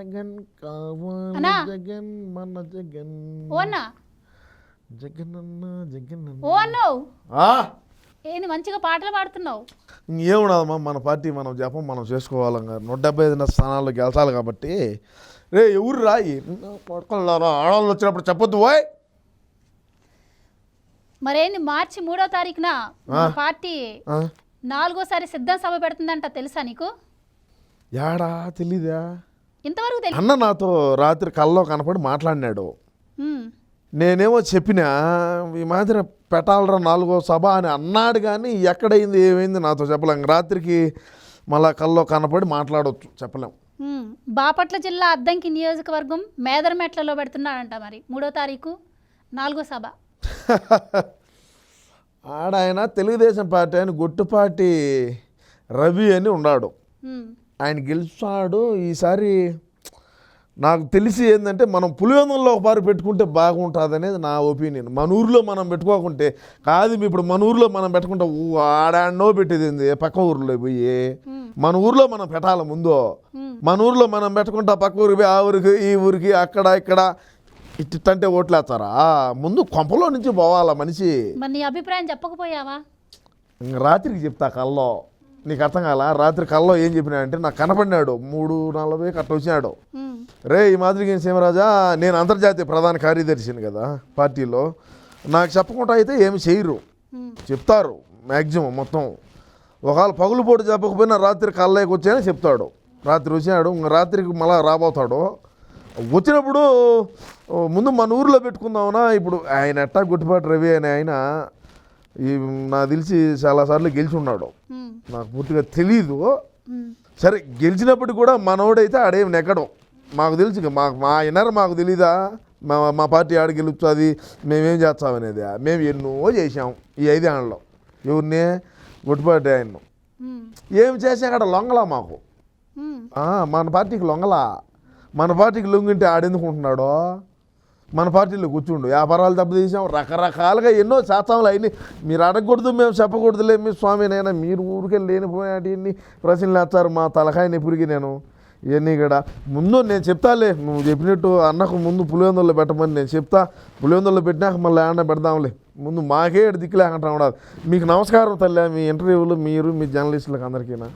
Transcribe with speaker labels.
Speaker 1: జగన్ కావాలి. జగన్ మన జగన్.
Speaker 2: ఓ అన్న.
Speaker 1: జగన్ అన్న జగన్ అన్న.
Speaker 2: ఓ అన్నావు.
Speaker 1: ఆ?
Speaker 2: ఏంది మంచిగా పాటలు పాడుతున్నావు?
Speaker 1: ఇంకేమున్నదమ్మా మన పార్టీ మనం జపం మనం చేసుకోవాలి నూట డెబ్బై ఐదు స్థానాల్లో గెలిచాలి కాబట్టి. రే ఎవరు రాయి పడుకున్నారా ఆడవాళ్ళు వచ్చినప్పుడు చెప్పొద్దు పోయ్
Speaker 2: మరేంది మార్చి మూడో తారీఖున మా పార్టీ? నాలుగోసారి సిద్ధం సభ పెడుతుందంట తెలుసా నీకు?
Speaker 1: యాడా తెలీదా?
Speaker 2: ఇంతవరకు
Speaker 1: అన్న నాతో రాత్రి కల్లో కనపడి మాట్లాడినాడు. నేనేమో చెప్పినా ఈ మాదిరి పెట్టాలరా నాలుగో సభ అని అన్నాడు కానీ ఎక్కడైంది ఏమైంది నాతో చెప్పలేం. రాత్రికి మళ్ళా కల్లో కనపడి మాట్లాడవచ్చు చెప్పలేం.
Speaker 2: బాపట్ల జిల్లా అద్దంకి నియోజకవర్గం మేదరమెట్లలో పెడుతున్నాడంట మరి. మూడో తారీఖు నాలుగో సభ.
Speaker 1: ఆడ ఆయన తెలుగుదేశం పార్టీ ఆయన గొట్టుపాటి రవి అని ఉన్నాడు. ఆయన గెలిచాడు. ఈసారి నాకు తెలిసి ఏంటంటే మనం పులివెందుల్లో ఒక పారి పెట్టుకుంటే బాగుంటుంది అనేది నా ఒపీనియన్. మన ఊర్లో మనం పెట్టుకోకుంటే కాదు ఇప్పుడు మన ఊర్లో మనం పెట్టుకుంటే ఊ ఆడాడనో పెట్టేది పక్క ఊర్లో పోయి మన ఊర్లో మనం పెట్టాలి ముందు. మన ఊర్లో మనం పెట్టుకుంటా పక్క ఊరికి ఆ ఊరికి ఈ ఊరికి అక్కడ ఇక్కడ ఇట్టంటే ఓట్లేస్తారా ముందు కొంపలో నుంచి పోవాలా మనిషి.
Speaker 2: అభిప్రాయం చెప్పకపోయావా?
Speaker 1: రాత్రికి చెప్తా కల్లో. నీకు అర్థం కాల? రాత్రి కల్లో ఏం చెప్పినా అంటే నాకు కనపడినాడు మూడు నలభై కట్ట వచ్చినాడు. రే ఈ మాదిరిగా సీమరాజా? నేను అంతర్జాతీయ ప్రధాన కార్యదర్శిని కదా పార్టీలో. నాకు చెప్పకుండా అయితే ఏమి చేయరు. చెప్తారు మ్యాక్సిమం మొత్తం. ఒకవేళ పగులు పూట చెప్పకపోయినా రాత్రి కల్లోకి వచ్చాయని చెప్తాడు. రాత్రి వచ్చినాడు ఇంక రాత్రికి మళ్ళా రాబోతాడు. వచ్చినప్పుడు ముందు మన ఊర్లో పెట్టుకుందామనా? ఇప్పుడు ఆయన ఎట్టా గుట్టుపాటి రవి అనే ఆయన ఈ నాకు తెలిసి చాలాసార్లు గెలిచి ఉన్నాడు నాకు పూర్తిగా తెలీదు. సరే గెలిచినప్పటికి కూడా మనోడైతే ఆడేం నెగ్గడం. మాకు తెలుసు మాకు మా ఇన్నర్ మాకు తెలీదా? మా మా పార్టీ ఆడ గెలుపుతుంది మేమేం చేస్తామనేది మేము ఎన్నో చేసాం ఈ ఐదేళ్ళలో ఎవరిని? గుట్టుపాటి ఆయన్ను.
Speaker 2: ఉమ్,
Speaker 1: ఏం చేసా అక్కడ లొంగలా మాకు. మన పార్టీకి లొంగలా. మన పార్టీకి లొంగింటే ఆడెందుకుంటున్నాడో మన పార్టీలో కూర్చుండు. వ్యాపారాలు దెబ్బతీసాం. రకరకాలుగా ఎన్నో శాతంలో అవన్నీ మీరు అడగకూడదు మేము చెప్పకూడదులే. మీ స్వామి నైనా మీరు ఊరికే లేనిపోయాటి ప్రశ్నలు వేస్తారు. మా తలకాయని నెప్పుడికి నేను. ఇవన్నీ కూడా. ముందు నేను చెప్తాలే. నువ్వు చెప్పినట్టు అన్నకు ముందు పులివెందుల్లో పెట్టమని నేను చెప్తా. పులివెందుల్లో పెట్టినాక మళ్ళీ ఏమన్నా పెడదాంలే. ముందు మాకే దిక్కులేకుండా ఉండదు మీకు నమస్కారం తల్లి మీ ఇంటర్వ్యూలు మీరు మీ జర్నలిస్టులకు అందరికీనా?